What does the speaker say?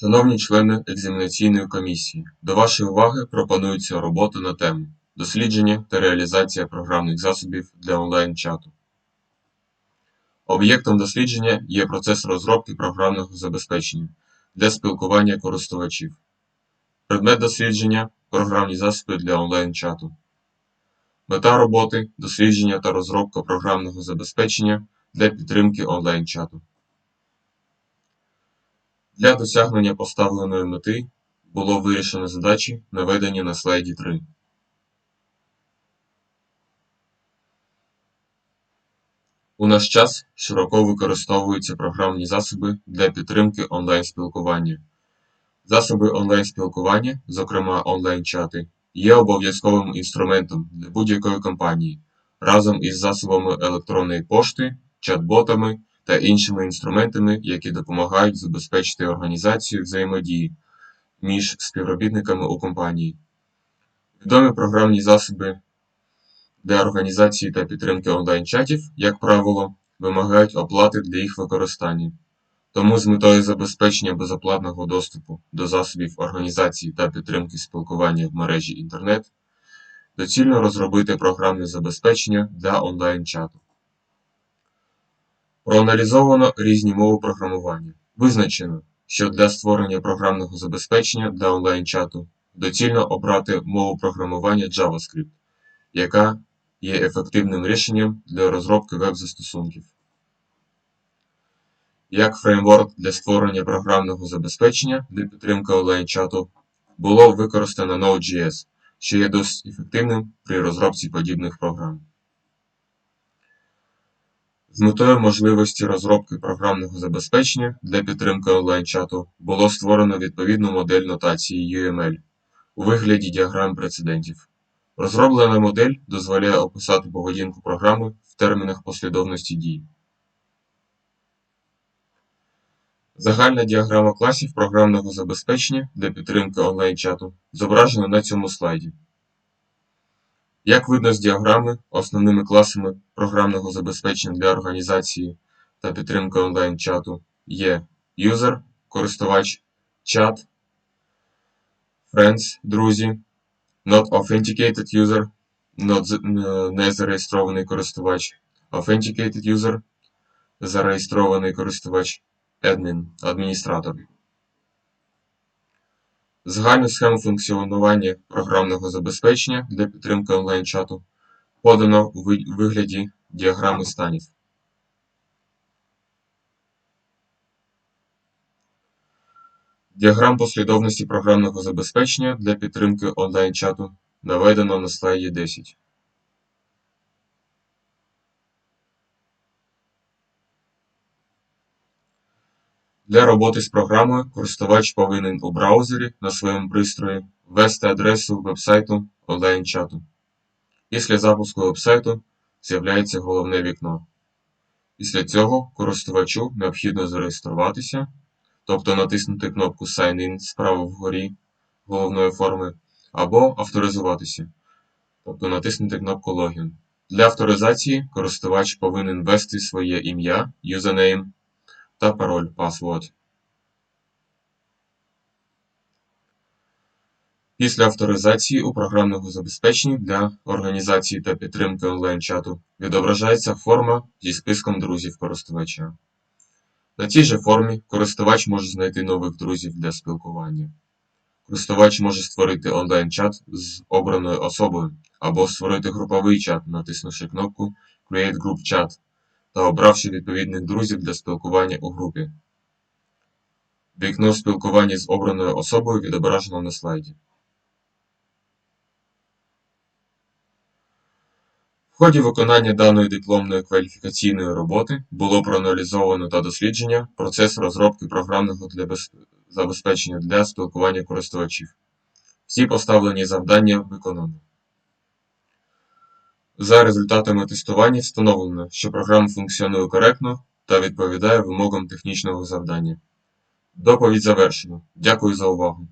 Шановні члени екзаменаційної комісії, до вашої уваги пропонується робота на тему дослідження та реалізація програмних засобів для онлайн-чату. Об'єктом дослідження є процес розробки програмного забезпечення для спілкування користувачів. Предмет дослідження програмні засоби для онлайн-чату. Мета роботи дослідження та розробка програмного забезпечення для підтримки онлайн-чату. Для досягнення поставленої мети було вирішено задачі, наведені на слайді 3. У наш час широко використовуються програмні засоби для підтримки онлайн-спілкування. Засоби онлайн-спілкування, зокрема онлайн-чати, є обов'язковим інструментом для будь-якої компанії разом із засобами електронної пошти, чат-ботами та іншими інструментами, які допомагають забезпечити організацію взаємодії між співробітниками у компанії. Відомі програмні засоби для організації та підтримки онлайн-чатів, як правило, вимагають оплати для їх використання. Тому з метою забезпечення безоплатного доступу до засобів організації та підтримки спілкування в мережі інтернет доцільно розробити програмне забезпечення для онлайн-чату. Проаналізовано різні мови програмування. Визначено, що для створення програмного забезпечення для онлайн-чату доцільно обрати мову програмування JavaScript, яка є ефективним рішенням для розробки веб-застосунків. Як фреймворк для створення програмного забезпечення для підтримки онлайн-чату було використано Node.js, що є досить ефективним при розробці подібних програм. З метою можливості розробки програмного забезпечення для підтримки онлайн-чату було створено відповідну модель нотації UML у вигляді діаграм прецедентів. Розроблена модель дозволяє описати поведінку програми в термінах послідовності дій. Загальна діаграма класів програмного забезпечення для підтримки онлайн-чату зображена на цьому слайді. Як видно з діаграми, основними класами програмного забезпечення для організації та підтримки онлайн-чату є User – користувач, чат, Friends – друзі, Not Authenticated User not, не зареєстрований користувач, Authenticated User зареєстрований користувач, Admin – адміністратор. Загальну схему функціонування програмного забезпечення для підтримки онлайн-чату подано у вигляді діаграми станів. Діаграм послідовності програмного забезпечення для підтримки онлайн-чату наведено на слайді 10. Для роботи з програмою користувач повинен у браузері на своєму пристрої ввести адресу веб-сайту онлайн-чату. Після запуску веб-сайту з'являється головне вікно. Після цього користувачу необхідно зареєструватися, тобто натиснути кнопку Sign In справа вгорі головної форми, або авторизуватися, тобто натиснути кнопку Login. Для авторизації користувач повинен ввести своє ім'я, username та пароль password. Після авторизації у програмному забезпеченні для організації та підтримки онлайн-чату відображається форма зі списком друзів користувача. На цій же формі користувач може знайти нових друзів для спілкування. Користувач може створити онлайн-чат з обраною особою або створити груповий чат, натиснувши кнопку Create Group Chat та обравши відповідних друзів для спілкування у групі. Вікно спілкування з обраною особою відображено на слайді. В ході виконання даної дипломної кваліфікаційної роботи було проаналізовано та дослідження процес розробки програмного для без... забезпечення для спілкування користувачів. Всі поставлені завдання виконано. За результатами тестування встановлено, що програма функціонує коректно та відповідає вимогам технічного завдання. Доповідь завершено. Дякую за увагу.